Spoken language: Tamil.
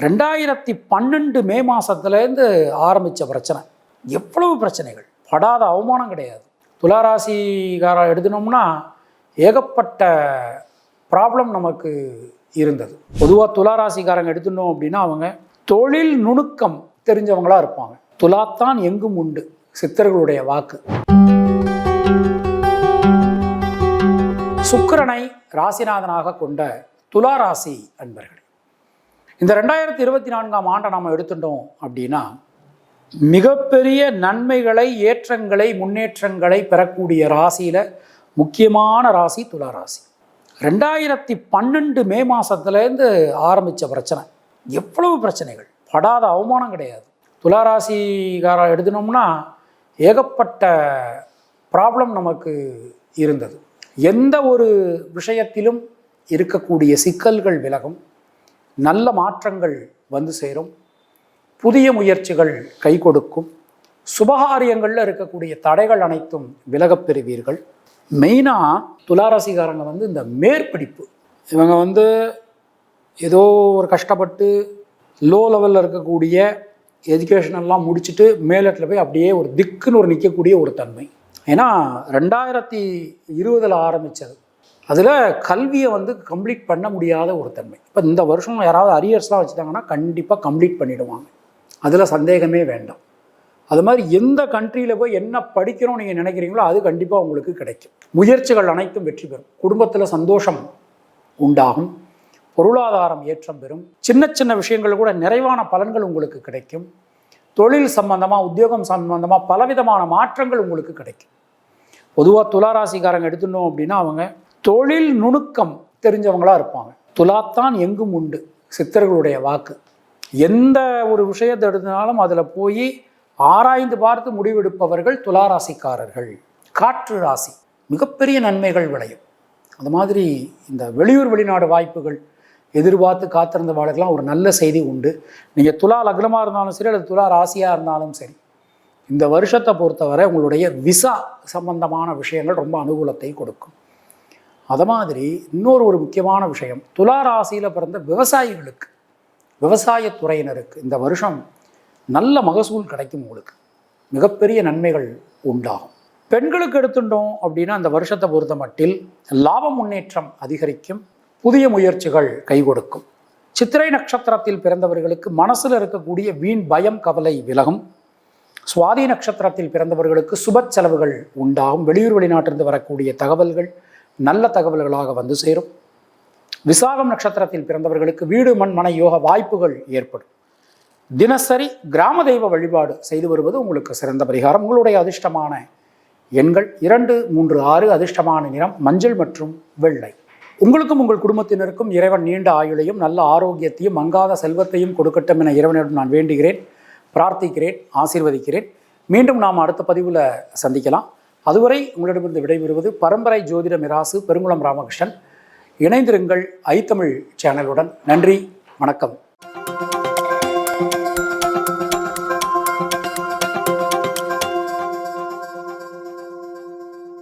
ரெண்டாயிரத்தி பன்னெண்டு மே மாதத்துலேருந்து ஆரம்பித்த பிரச்சனை. எவ்வளவு பிரச்சனைகள்? படாத அவமானம் கிடையாது. துளாராசிகார எழுதினோம்னா ஏகப்பட்ட ப்ராப்ளம் நமக்கு இருந்தது. பொதுவாக துளாராசிக்காரங்க எடுத்துட்டோம் அப்படின்னா அவங்க தொழில் நுணுக்கம் தெரிஞ்சவங்களாக இருப்பாங்க. துலாத்தான் எங்கும் உண்டு. சித்தர்களுடைய வாக்கு. சுக்கிரனை ராசிநாதனாக கொண்ட துலா ராசி இந்த ரெண்டாயிரத்தி இருபத்தி நான்காம் ஆண்டை நாம் எடுத்துட்டோம் அப்படின்னா மிகப்பெரிய நன்மைகளை ஏற்றங்களை முன்னேற்றங்களை பெறக்கூடிய ராசியில் முக்கியமான ராசி துலா ராசி. ரெண்டாயிரத்தி பன்னெண்டு மே மாதத்துலேருந்து ஆரம்பித்த பிரச்சனை. எவ்வளவு பிரச்சனைகள்? படாத அவமானம் கிடையாது. துலா ராசிக்கார எடுத்துனோம்னா ஏகப்பட்ட ப்ராப்ளம் நமக்கு இருந்தது. எந்த ஒரு விஷயத்திலும் இருக்கக்கூடிய சிக்கல்கள் விலகும். நல்ல மாற்றங்கள் வந்து சேரும். புதிய முயற்சிகள் கை கொடுக்கும். சுபகாரியங்களில் இருக்கக்கூடிய தடைகள் அனைத்தும் விலகப் பெறுவீர்கள். மெயினாக துளாராசிக்காரங்க வந்து இந்த மேற்படிப்பு. இவங்க வந்து ஏதோ ஒரு கஷ்டப்பட்டு லோ லெவலில் இருக்கக்கூடிய எஜுகேஷனெல்லாம் முடிச்சுட்டு மேலட்டில் போய் அப்படியே ஒரு திக்குன்னு ஒரு நிற்கக்கூடிய ஒரு தன்மை. ஏன்னா ரெண்டாயிரத்தி இருபதில் ஆரம்பித்தது அதில் கல்வியை வந்து கம்ப்ளீட் பண்ண முடியாத ஒரு தன்மை. இப்போ இந்த வருஷம் யாராவது அரியர்ஸ்லாம் வச்சுட்டாங்கன்னா கண்டிப்பாக கம்ப்ளீட் பண்ணிவிடுவாங்க அதில் சந்தேகமே வேண்டாம். அது மாதிரி எந்த கண்ட்ரியில் போய் என்ன படிக்கிறோம் நீங்கள் நினைக்கிறீங்களோ அது கண்டிப்பாக உங்களுக்கு கிடைக்கும். முயற்சிகள் அனைத்தும் வெற்றி பெறும். குடும்பத்தில் சந்தோஷம் உண்டாகும். பொருளாதாரம் ஏற்றம் பெறும். சின்ன சின்ன விஷயங்கள் கூட நிறைவான பலன்கள் உங்களுக்கு கிடைக்கும். தொழில் சம்பந்தமாக உத்தியோகம் சம்பந்தமாக பலவிதமான மாற்றங்கள் உங்களுக்கு கிடைக்கும். பொதுவாக துளாராசிக்காரங்க எடுத்துட்டோம் அப்படின்னா அவங்க தொழில் நுணுக்கம் தெரிஞ்சவங்களா இருப்பாங்க. துலாத்தான் எங்கும் உண்டு. சித்தர்களுடைய வாக்கு. எந்த ஒரு விஷயத்தை எடுத்தாலும் அதில் போய் ஆராய்ந்து பார்த்து முடிவெடுப்பவர்கள் துளாராசிக்காரர்கள். காற்று ராசி. மிகப்பெரிய நன்மைகள் விளையும். அது மாதிரி இந்த வெளியூர் வெளிநாடு வாய்ப்புகள் எதிர்பார்த்து காத்திருந்த வாழ்க்கெல்லாம் ஒரு நல்ல செய்தி உண்டு. நீங்கள் துலா லக்னமாக இருந்தாலும் சரி அல்லது துலா ராசியாக இருந்தாலும் சரி இந்த வருஷத்தை பொறுத்தவரை உங்களுடைய விசா சம்பந்தமான விஷயங்கள் ரொம்ப அனுகூலத்தை கொடுக்கும். அது மாதிரி இன்னொரு ஒரு முக்கியமான விஷயம். துலா ராசியில் பிறந்த விவசாயிகளுக்கு விவசாயத்துறையினருக்கு இந்த வருஷம் நல்ல மகசூல் கிடைக்கும் உங்களுக்கு. மிகப்பெரிய நன்மைகள் உண்டாகும். பெண்களுக்கு எடுத்துட்டோம் அப்படின்னா அந்த வருஷத்தை பொறுத்த மட்டில் லாப முன்னேற்றம் அதிகரிக்கும் புதிய முயற்சிகள் கை கொடுக்கும். சித்திரை நட்சத்திரத்தில் பிறந்தவர்களுக்கு மனசில் இருக்கக்கூடிய வீண் பயம் கவலை விலகும். சுவாதி நட்சத்திரத்தில் பிறந்தவர்களுக்கு சுப செலவுகள் உண்டாகும். வெளியூர் வெளிநாட்டிலிருந்து வரக்கூடிய தகவல்கள் நல்ல தகவல்களாக வந்து சேரும். விசாகம் நட்சத்திரத்தில் பிறந்தவர்களுக்கு வீடு மண் மனை யோக வாய்ப்புகள் ஏற்படும். தினசரி கிராம தெய்வ வழிபாடு செய்து வருவது உங்களுக்கு சிறந்த பரிகாரம். உங்களுடைய அதிர்ஷ்டமான எண்கள் இரண்டு மூன்று ஆறு அதிர்ஷ்டமான நிறம் மஞ்சள் மற்றும் வெள்ளை. உங்களுக்கும் உங்கள் குடும்பத்தினருக்கும் இறைவன் நீண்ட ஆயுளையும் நல்ல ஆரோக்கியத்தையும் மங்காத செல்வத்தையும் கொடுக்கட்டும் என இறைவனிடம் நான் வேண்டுகிறேன். பிரார்த்திக்கிறேன் ஆசீர்வதிக்கிறேன். மீண்டும் நாம் அடுத்த பதிவில் சந்திக்கலாம். அதுவரை உங்களிடமிருந்து விடைபெறுவது பரம்பரை ஜோதிட மிராசு பெருங்குளம் ராமகிருஷ்ணன். இணைந்திருங்கள் ஐத்தமிழ் சேனலுடன். நன்றி வணக்கம்.